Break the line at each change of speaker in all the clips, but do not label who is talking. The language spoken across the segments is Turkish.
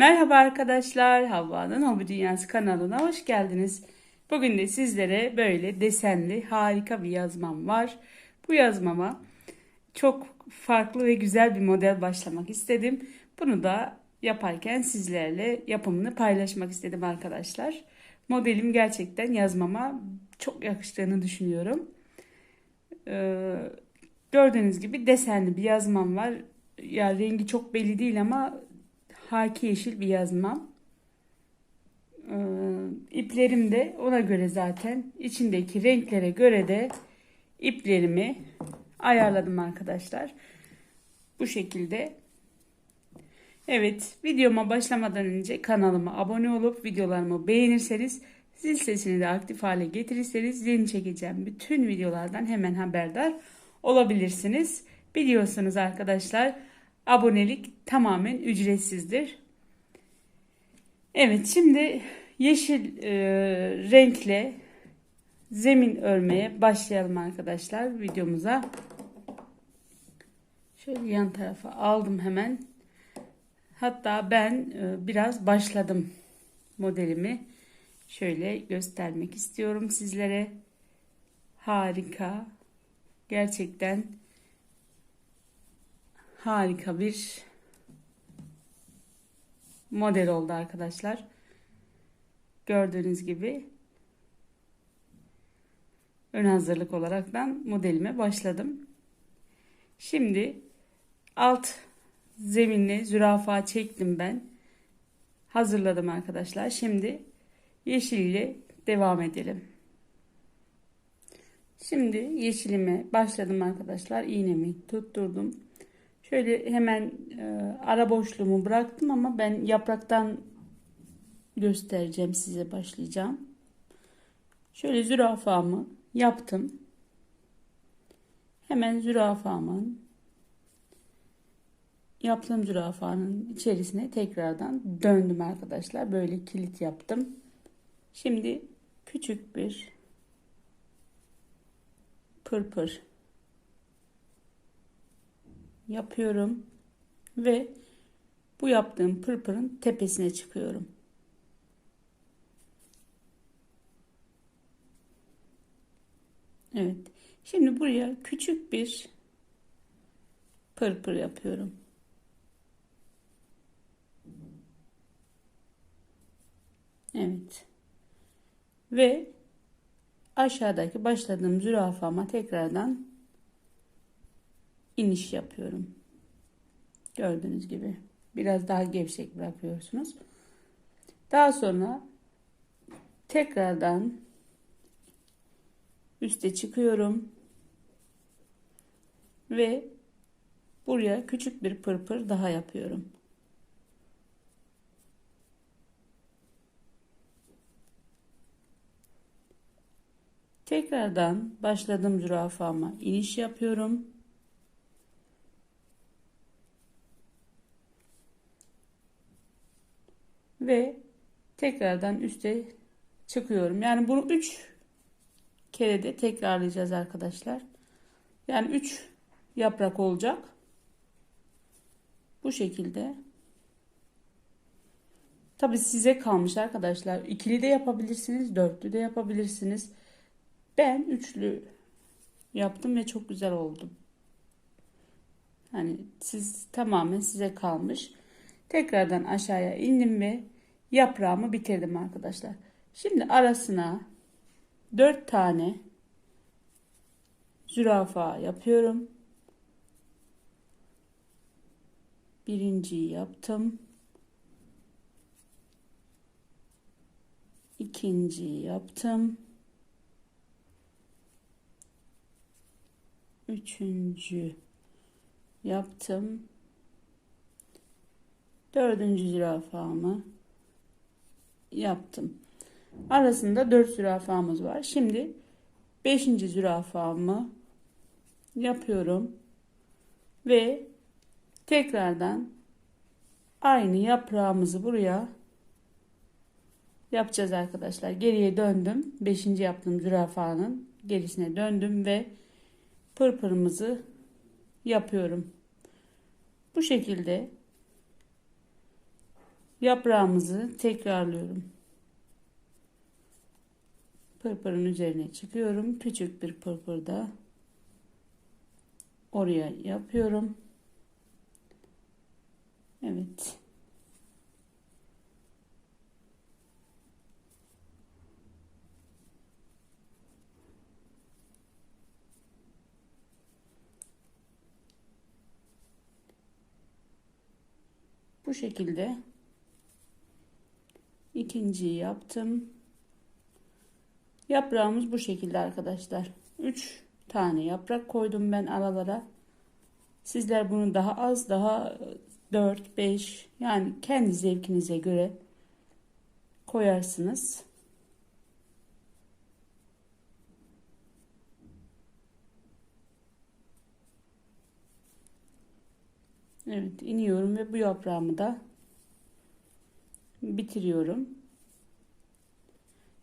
Merhaba arkadaşlar, Havva'nın Hobi Dünyası kanalına hoş geldiniz. Bugün de sizlere böyle desenli harika bir yazmam var. Bu yazmama çok farklı ve güzel bir model başlamak istedim. Bunu da yaparken sizlerle yapımını paylaşmak istedim arkadaşlar. Modelim gerçekten yazmama çok yakıştığını düşünüyorum. Ee, gördüğünüz gibi desenli bir yazmam var. Ya rengi çok belli değil ama haki yeşil bir yazmam. Ee, iplerim de ona göre zaten içindeki renklere göre de iplerimi ayarladım arkadaşlar. Bu şekilde. Evet videoma başlamadan önce kanalıma abone olup videolarımı beğenirseniz zil sesini de aktif hale getirirseniz yeni çekeceğim bütün videolardan hemen haberdar olabilirsiniz. Biliyorsunuz arkadaşlar abonelik tamamen ücretsizdir. Evet şimdi yeşil e, renkle zemin örmeye başlayalım arkadaşlar videomuza. Şöyle yan tarafa aldım hemen. Hatta ben e, biraz başladım modelimi. Şöyle göstermek istiyorum sizlere. Harika. Gerçekten harika bir model oldu arkadaşlar. Gördüğünüz gibi ön hazırlık olaraktan modelime başladım. Şimdi alt zeminli zürafa çektim ben. Hazırladım arkadaşlar. Şimdi yeşil ile devam edelim. Şimdi yeşilime başladım arkadaşlar. İğnemi tutturdum. Şöyle hemen e, ara boşluğumu bıraktım ama ben yapraktan göstereceğim size başlayacağım. Şöyle zürafamı yaptım. Hemen zürafamın yaptığım zürafanın içerisine tekrardan döndüm arkadaşlar. Böyle kilit yaptım. Şimdi küçük bir pırpır yapıyorum ve bu yaptığım pırpırın tepesine çıkıyorum. Evet. Şimdi buraya küçük bir pırpır yapıyorum. Evet. Ve aşağıdaki başladığım zürafama tekrardan iniş yapıyorum. Gördüğünüz gibi biraz daha gevşek bırakıyorsunuz. Daha sonra tekrardan üste çıkıyorum ve buraya küçük bir pırpır daha yapıyorum. Tekrardan başladım zürafama iniş yapıyorum. Ve tekrardan üste çıkıyorum. Yani bunu 3 kere de tekrarlayacağız arkadaşlar. Yani 3 yaprak olacak. Bu şekilde. Tabi size kalmış arkadaşlar. İkili de yapabilirsiniz. Dörtlü de yapabilirsiniz. Ben üçlü yaptım ve çok güzel oldu. Hani siz tamamen size kalmış. Tekrardan aşağıya indim ve yaprağımı bitirdim arkadaşlar. Şimdi arasına 4 tane zürafa yapıyorum. Birinciyi yaptım. İkinciyi yaptım. Üçüncü yaptım. Dördüncü zürafamı yaptım. Arasında dört zürafamız var. Şimdi beşinci zürafamı yapıyorum. Ve tekrardan aynı yaprağımızı buraya yapacağız arkadaşlar. Geriye döndüm. Beşinci yaptığım zürafanın gerisine döndüm ve pırpırımızı yapıyorum. Bu şekilde Yaprağımızı tekrarlıyorum. Pırpırın üzerine çıkıyorum. Küçük bir pırpırda oraya yapıyorum. Evet. Bu şekilde ikinciyi yaptım. Yaprağımız bu şekilde arkadaşlar. 3 tane yaprak koydum ben aralara. Sizler bunu daha az daha 4 5 yani kendi zevkinize göre koyarsınız. Evet iniyorum ve bu yaprağımı da bitiriyorum.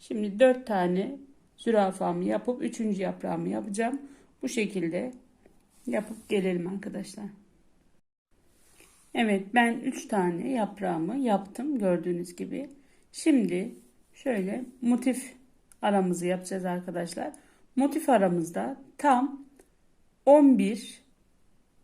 Şimdi 4 tane zürafamı yapıp 3. yaprağımı yapacağım. Bu şekilde yapıp gelelim arkadaşlar. Evet ben 3 tane yaprağımı yaptım gördüğünüz gibi. Şimdi şöyle motif aramızı yapacağız arkadaşlar. Motif aramızda tam 11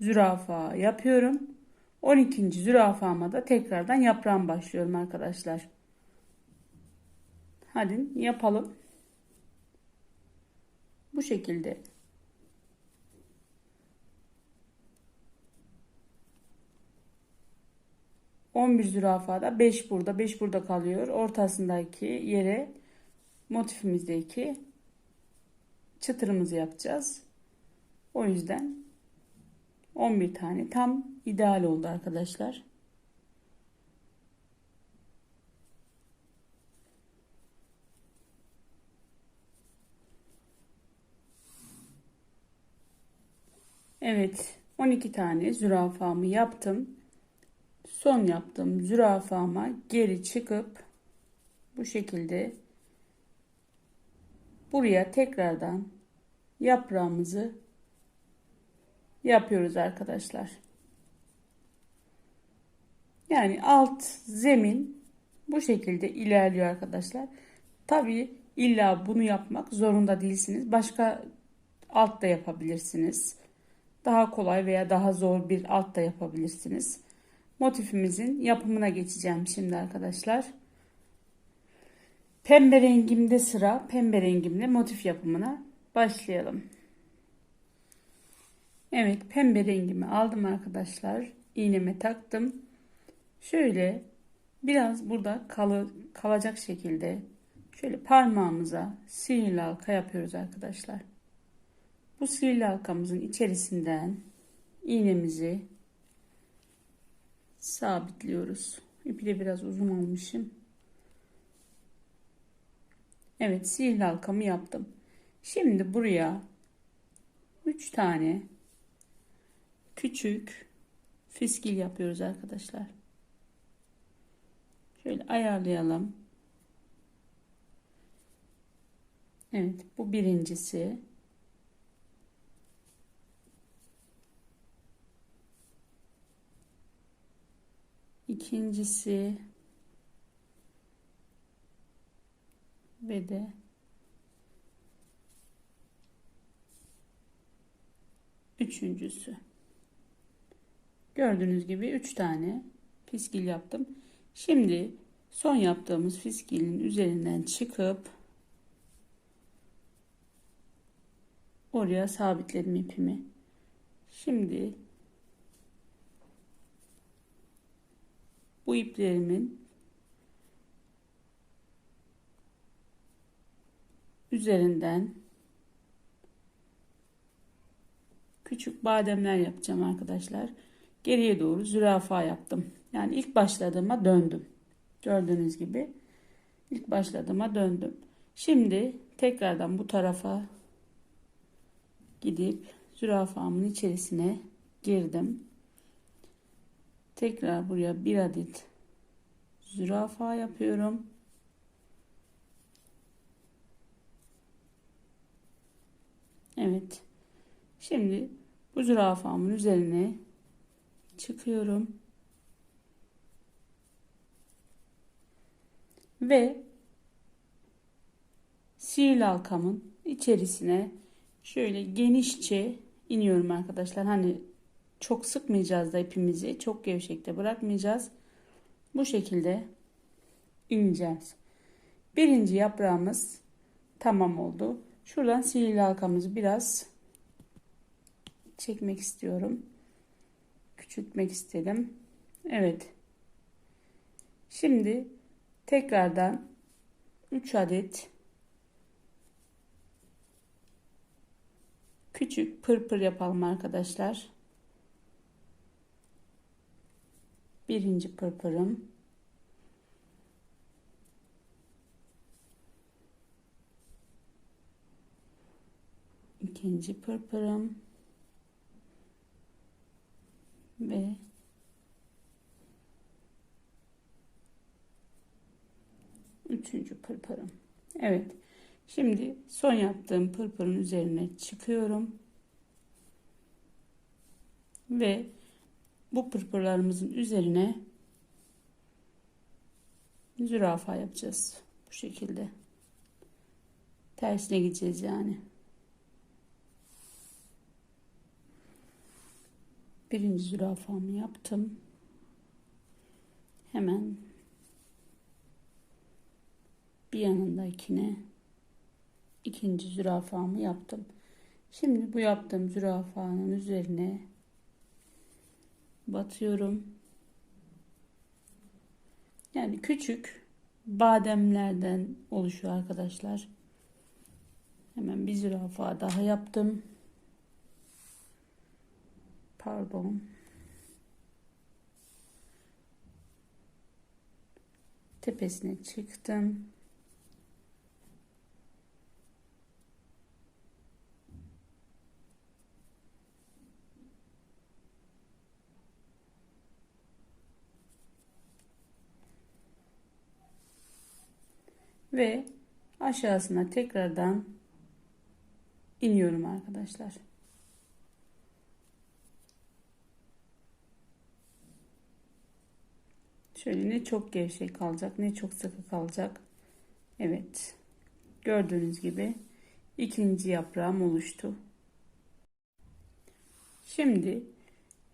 zürafa yapıyorum. 12. zürafama da tekrardan yaprağım başlıyorum arkadaşlar. Hadi yapalım. Bu şekilde. On bir zürafada 5 burada 5 burada kalıyor. Ortasındaki yere motifimizdeki çıtırımızı yapacağız. O yüzden 11 tane tam ideal oldu arkadaşlar. Evet 12 tane zürafamı yaptım. Son yaptığım zürafama geri çıkıp bu şekilde buraya tekrardan yaprağımızı yapıyoruz arkadaşlar. Yani alt zemin bu şekilde ilerliyor arkadaşlar. Tabi illa bunu yapmak zorunda değilsiniz. Başka alt da yapabilirsiniz. Daha kolay veya daha zor bir alt da yapabilirsiniz. Motifimizin yapımına geçeceğim şimdi arkadaşlar. Pembe rengimde sıra. Pembe rengimde motif yapımına başlayalım. Evet pembe rengimi aldım arkadaşlar. İğneme taktım. Şöyle biraz burada kalı, kalacak şekilde şöyle parmağımıza sihirli halka yapıyoruz arkadaşlar. Bu sihirli halkamızın içerisinden iğnemizi sabitliyoruz. İpi de biraz uzun almışım. Evet sihirli halkamı yaptım. Şimdi buraya 3 tane küçük fiskil yapıyoruz arkadaşlar. Şöyle ayarlayalım. Evet bu birincisi. İkincisi ve de üçüncüsü. Gördüğünüz gibi 3 tane fiskil yaptım. Şimdi son yaptığımız fiskilin üzerinden çıkıp oraya sabitledim ipimi. Şimdi bu iplerimin üzerinden küçük bademler yapacağım arkadaşlar geriye doğru zürafa yaptım. Yani ilk başladığıma döndüm. Gördüğünüz gibi ilk başladığıma döndüm. Şimdi tekrardan bu tarafa gidip zürafamın içerisine girdim. Tekrar buraya bir adet zürafa yapıyorum. Evet. Şimdi bu zürafamın üzerine çıkıyorum. Ve sihirli halkamın içerisine şöyle genişçe iniyorum arkadaşlar. Hani çok sıkmayacağız da ipimizi. Çok gevşekte bırakmayacağız. Bu şekilde ineceğiz. Birinci yaprağımız tamam oldu. Şuradan sihirli halkamızı biraz çekmek istiyorum. Küçültmek istedim. Evet. Şimdi tekrardan 3 adet küçük pırpır yapalım arkadaşlar. Birinci pırpırım. ikinci pırpırım ve üçüncü pırpırım. Evet. Şimdi son yaptığım pırpırın üzerine çıkıyorum. Ve bu pırpırlarımızın üzerine zürafa yapacağız. Bu şekilde. Tersine gideceğiz yani. Birinci zürafamı yaptım. Hemen bir yanındakine ikinci zürafamı yaptım. Şimdi bu yaptığım zürafanın üzerine batıyorum. Yani küçük bademlerden oluşuyor arkadaşlar. Hemen bir zürafa daha yaptım. Pardon. Tepesine çıktım. Ve aşağısına tekrardan iniyorum arkadaşlar. Şöyle ne çok gevşek kalacak ne çok sıkı kalacak. Evet. Gördüğünüz gibi ikinci yaprağım oluştu. Şimdi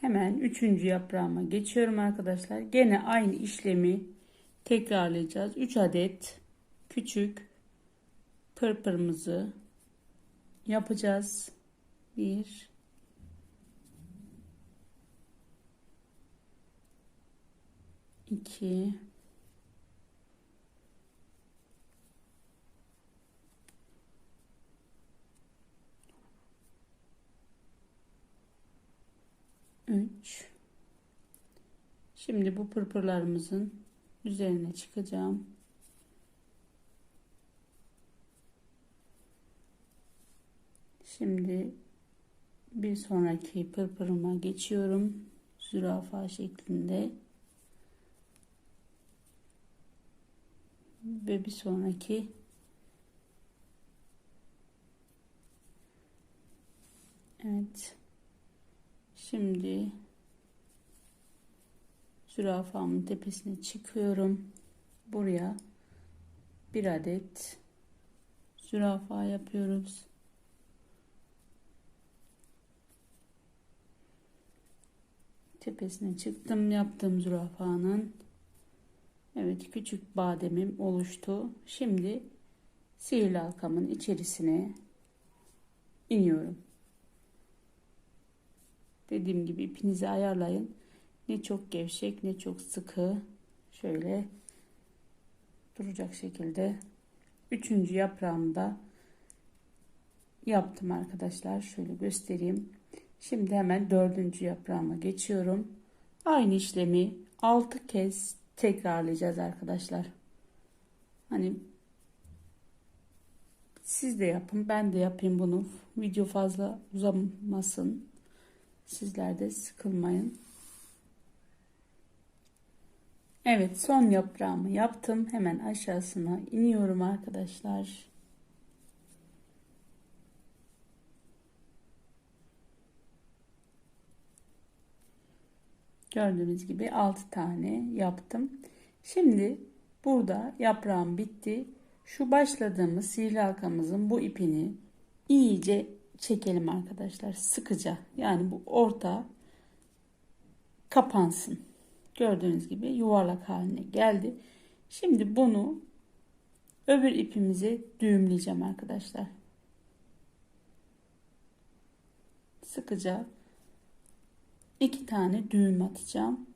hemen üçüncü yaprağıma geçiyorum arkadaşlar. Gene aynı işlemi tekrarlayacağız. 3 adet küçük pırpırımızı yapacağız. 1 2 3 Şimdi bu pırpırlarımızın üzerine çıkacağım. Şimdi bir sonraki pırpırıma geçiyorum. Zürafa şeklinde. ve bir sonraki Evet. Şimdi zürafamın tepesine çıkıyorum. Buraya bir adet zürafa yapıyoruz. Tepesine çıktım. Yaptığım zürafanın Evet küçük bademim oluştu. Şimdi sihirli halkamın içerisine iniyorum. Dediğim gibi ipinizi ayarlayın. Ne çok gevşek ne çok sıkı. Şöyle duracak şekilde. Üçüncü yaprağımı da yaptım arkadaşlar. Şöyle göstereyim. Şimdi hemen dördüncü yaprağıma geçiyorum. Aynı işlemi 6 kez tekrarlayacağız arkadaşlar. Hani siz de yapın ben de yapayım bunu. Video fazla uzamasın. Sizler de sıkılmayın. Evet son yaprağımı yaptım. Hemen aşağısına iniyorum arkadaşlar. Gördüğünüz gibi 6 tane yaptım. Şimdi Burada yaprağım bitti. Şu başladığımız sihirli halkamızın bu ipini iyice çekelim arkadaşlar. Sıkıca. Yani bu orta kapansın. Gördüğünüz gibi yuvarlak haline geldi. Şimdi bunu öbür ipimize düğümleyeceğim arkadaşlar. Sıkıca iki tane düğüm atacağım.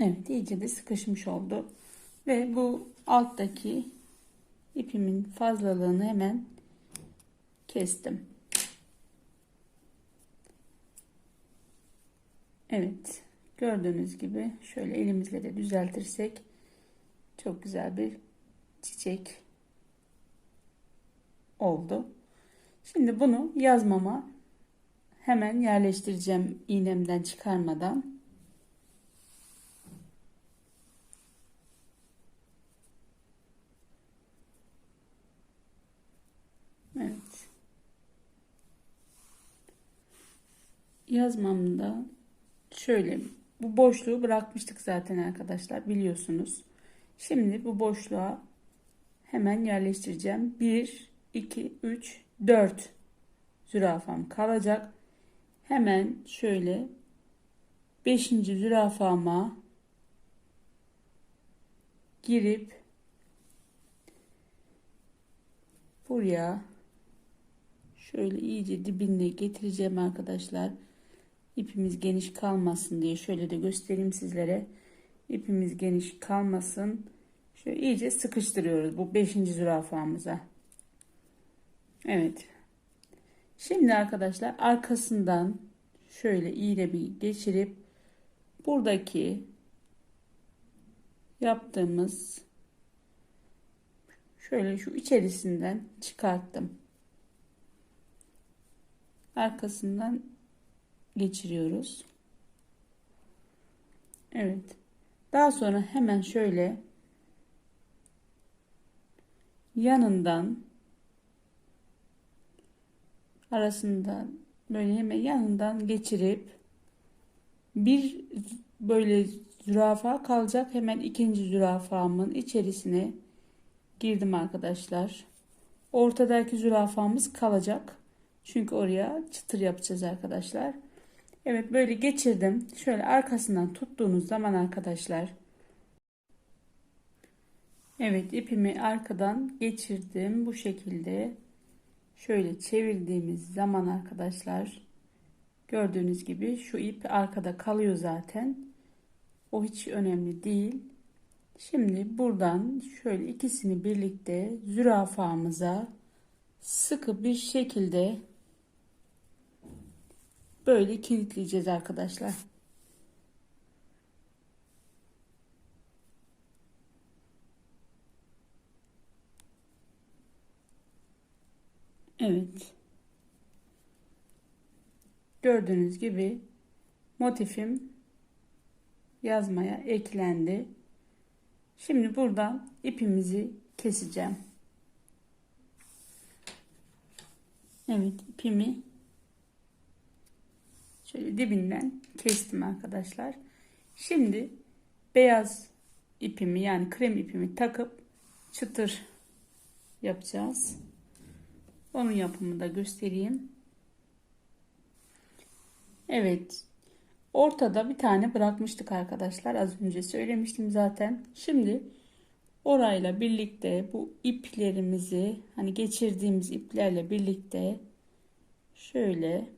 Evet iyice de sıkışmış oldu. Ve bu alttaki ipimin fazlalığını hemen kestim. Evet gördüğünüz gibi şöyle elimizle de düzeltirsek çok güzel bir çiçek oldu. Şimdi bunu yazmama hemen yerleştireceğim iğnemden çıkarmadan. Evet. Yazmamda şöyle bu boşluğu bırakmıştık zaten arkadaşlar biliyorsunuz. Şimdi bu boşluğa hemen yerleştireceğim. 1, 2, 3, 4 zürafam kalacak. Hemen şöyle 5. zürafama girip buraya şöyle iyice dibine getireceğim arkadaşlar. İpimiz geniş kalmasın diye şöyle de göstereyim sizlere. İpimiz geniş kalmasın. Şöyle iyice sıkıştırıyoruz bu 5. zürafamıza. Evet. Şimdi arkadaşlar arkasından şöyle iğnemi geçirip buradaki yaptığımız şöyle şu içerisinden çıkarttım. Arkasından geçiriyoruz. Evet. Daha sonra hemen şöyle yanından arasından böyle hemen yanından geçirip bir böyle zürafa kalacak hemen ikinci zürafamın içerisine girdim arkadaşlar. Ortadaki zürafamız kalacak. Çünkü oraya çıtır yapacağız arkadaşlar. Evet böyle geçirdim. Şöyle arkasından tuttuğunuz zaman arkadaşlar. Evet ipimi arkadan geçirdim. Bu şekilde şöyle çevirdiğimiz zaman arkadaşlar gördüğünüz gibi şu ip arkada kalıyor zaten. O hiç önemli değil. Şimdi buradan şöyle ikisini birlikte zürafamıza sıkı bir şekilde böyle kilitleyeceğiz arkadaşlar. Evet. Gördüğünüz gibi motifim yazmaya eklendi. Şimdi buradan ipimizi keseceğim. Evet ipimi şöyle dibinden kestim arkadaşlar. Şimdi beyaz ipimi yani krem ipimi takıp çıtır yapacağız. Onun yapımını da göstereyim. Evet. Ortada bir tane bırakmıştık arkadaşlar. Az önce söylemiştim zaten. Şimdi orayla birlikte bu iplerimizi hani geçirdiğimiz iplerle birlikte şöyle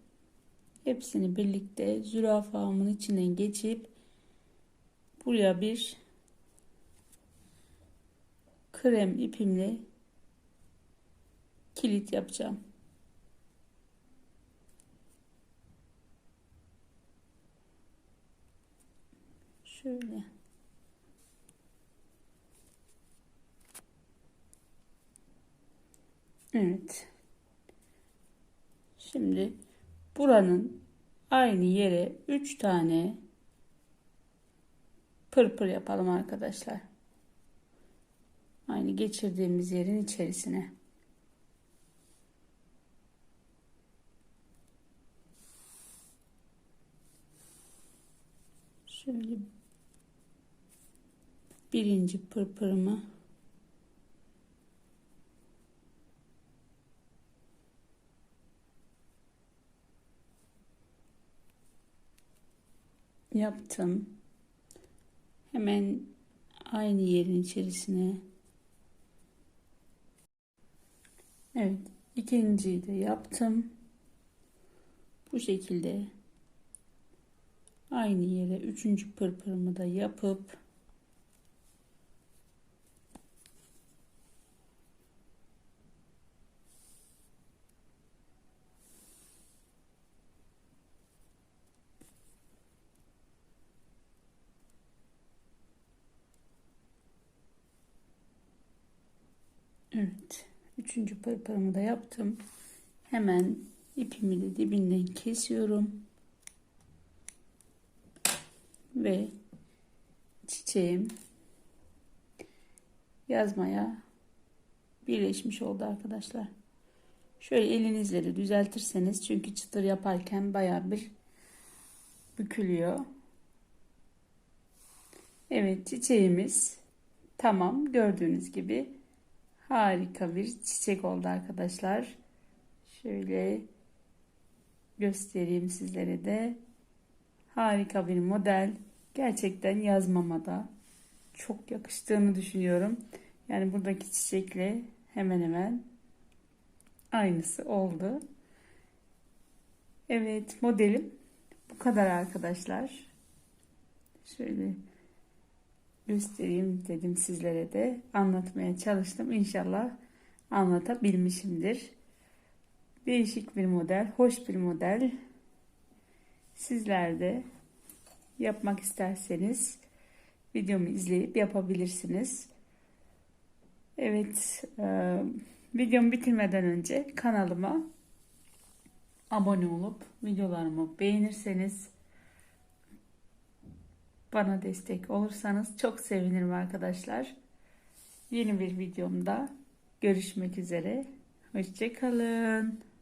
hepsini birlikte zürafamın içinden geçip buraya bir krem ipimle kilit yapacağım. Şöyle. Evet. Şimdi buranın aynı yere 3 tane pırpır yapalım arkadaşlar. Aynı geçirdiğimiz yerin içerisine. Şöyle birinci pırpırımı yaptım. Hemen aynı yerin içerisine Evet, ikinciyi de yaptım. Bu şekilde aynı yere üçüncü pırpırımı da yapıp Evet. Üçüncü pırpırımı da yaptım. Hemen ipimi de dibinden kesiyorum. Ve çiçeğim yazmaya birleşmiş oldu arkadaşlar. Şöyle elinizle de düzeltirseniz çünkü çıtır yaparken baya bir bükülüyor. Evet çiçeğimiz tamam gördüğünüz gibi harika bir çiçek oldu arkadaşlar. Şöyle göstereyim sizlere de. Harika bir model. Gerçekten yazmama da çok yakıştığını düşünüyorum. Yani buradaki çiçekle hemen hemen aynısı oldu. Evet modelim bu kadar arkadaşlar. Şöyle göstereyim dedim sizlere de anlatmaya çalıştım. İnşallah anlatabilmişimdir. Değişik bir model, hoş bir model. Sizler de yapmak isterseniz videomu izleyip yapabilirsiniz. Evet, e, videomu bitirmeden önce kanalıma abone olup videolarımı beğenirseniz bana destek olursanız çok sevinirim arkadaşlar. Yeni bir videomda görüşmek üzere. Hoşçakalın.